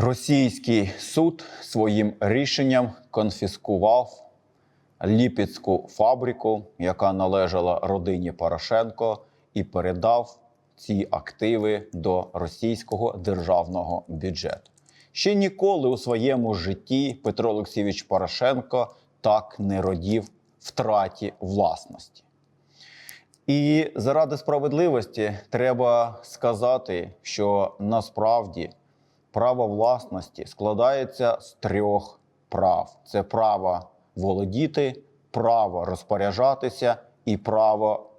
Російський суд своїм рішенням конфіскував Ліпецьку фабрику, яка належала родині Порошенко, і передав ці активи до російського державного бюджету. Ще ніколи у своєму житті Петро Олексійович Порошенко так не родів втраті власності. І заради справедливості треба сказати, що насправді право власності складається з трьох прав: це право володіти, право розпоряджатися і право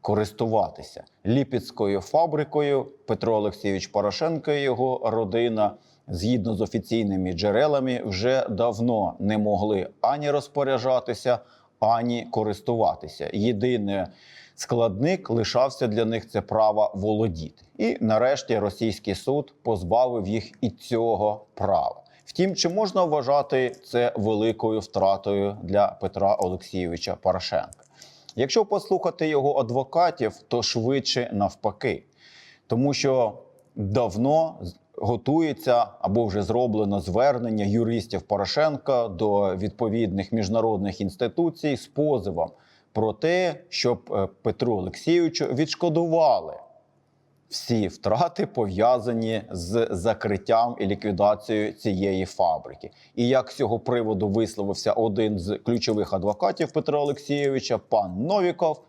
користуватися ліпецькою фабрикою. Петро Олексійович Порошенко і його родина, згідно з офіційними джерелами, вже давно не могли ані розпоряджатися, ані користуватися. Єдине складник лишався для них це право володіти. І нарешті російський суд позбавив їх і цього права. Втім, чи можна вважати це великою втратою для Петра Олексійовича Порошенка? Якщо послухати його адвокатів, то швидше навпаки, тому що давно готується або вже зроблено звернення юристів Порошенка до відповідних міжнародних інституцій з позовом про те, щоб е, Петру Олексійовичу відшкодували всі втрати пов'язані з закриттям і ліквідацією цієї фабрики. І як з цього приводу висловився один з ключових адвокатів Петра Олексійовича, пан Новіков,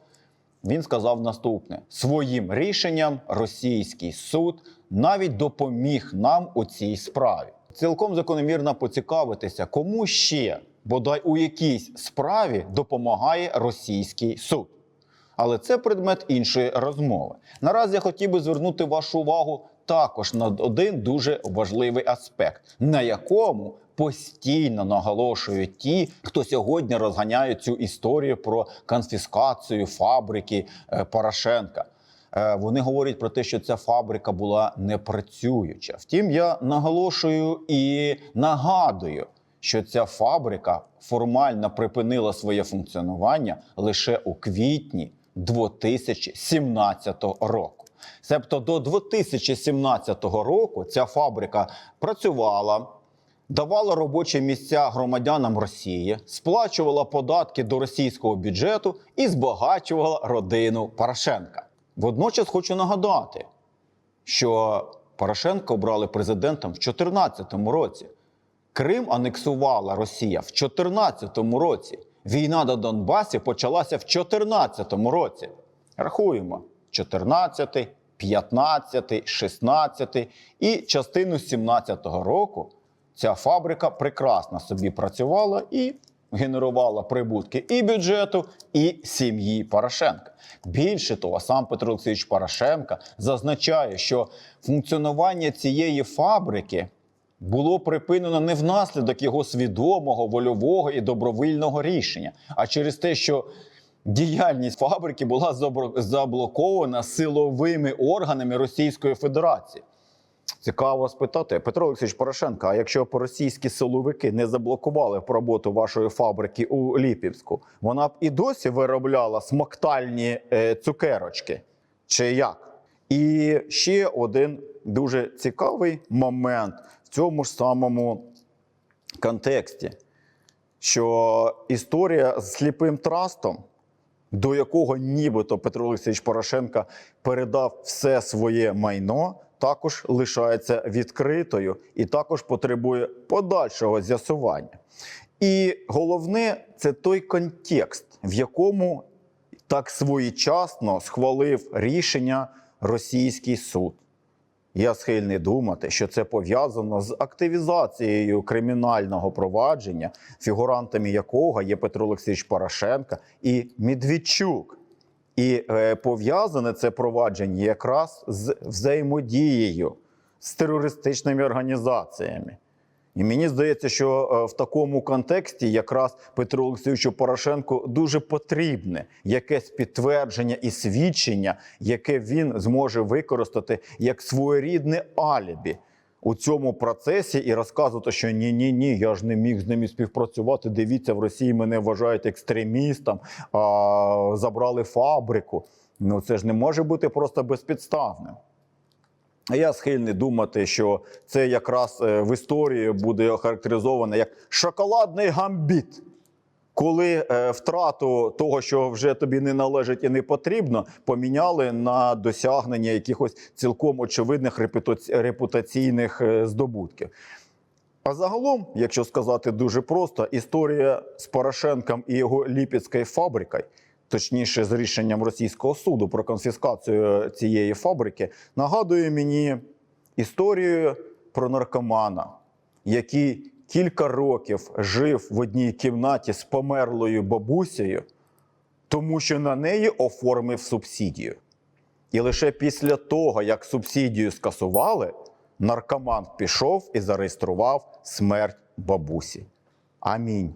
він сказав наступне: своїм рішенням російський суд навіть допоміг нам у цій справі. Цілком закономірно поцікавитися, кому ще бодай у якійсь справі допомагає російський суд. Але це предмет іншої розмови. Наразі я хотів би звернути вашу увагу також на один дуже важливий аспект, на якому постійно наголошують ті, хто сьогодні розганяє цю історію про конфіскацію фабрики е, Порошенка. Е, Вони говорять про те, що ця фабрика була непрацююча. Втім, я наголошую і нагадую, що ця фабрика формально припинила своє функціонування лише у квітні 2017 року. Себто до 2017 року ця фабрика працювала, давала робочі місця громадянам Росії, сплачувала податки до російського бюджету і збагачувала родину Порошенка. Водночас хочу нагадати, що Порошенка обрали президентом в 2014 році. Крим анексувала Росія в 2014 році. Війна на Донбасі почалася в 2014 році. Рахуємо: 14, 15, 16 і частину 17-го року ця фабрика прекрасно собі працювала і генерувала прибутки і бюджету, і сім'ї Порошенка. Більше того, сам Петро Олексійович Порошенка зазначає, що функціонування цієї фабрики було припинено не внаслідок його свідомого, вольового і добровільного рішення, а через те, що діяльність фабрики була заблокована силовими органами Російської Федерації. Цікаво спитати Петро Олексійович Порошенко, а якщо російські силовики не заблокували роботу вашої фабрики у Ліпівську, вона б і досі виробляла смоктальні е, цукерочки? Чи як? І ще один дуже цікавий момент цьому ж самому контексті, що історія з сліпим трастом, до якого нібито Петро Олексійович Порошенко передав все своє майно, також лишається відкритою і також потребує подальшого з'ясування. І головне це той контекст, в якому так своєчасно схвалив рішення російський суд. Я схильний думати, що це пов'язано з активізацією кримінального провадження, фігурантами якого є Петро Олексійович Порошенко і Медведчук. І е, пов'язане це провадження якраз з взаємодією з терористичними організаціями. І мені здається, що е, в такому контексті якраз Петру Олексійовичу Порошенку дуже потрібне якесь підтвердження і свідчення, яке він зможе використати як своєрідне алібі у цьому процесі і розказувати, що ні, ні, ні, я ж не міг з ними співпрацювати. Дивіться, в Росії мене вважають екстремістом, а, забрали фабрику. Ну це ж не може бути просто безпідставним. Я схильний думати, що це якраз е, в історії буде охарактеризовано як шоколадний гамбіт. Коли е, втрату того, що вже тобі не належить і не потрібно, поміняли на досягнення якихось цілком очевидних репутаційних е, здобутків. А загалом, якщо сказати дуже просто, історія з Порошенком і його ліпецькою фабрикою, точніше, з рішенням російського суду про конфіскацію цієї фабрики, нагадує мені історію про наркомана, який кілька років жив в одній кімнаті з померлою бабусею, тому що на неї оформив субсидію. І лише після того, як субсидію скасували, наркоман пішов і зареєстрував смерть бабусі. Амінь.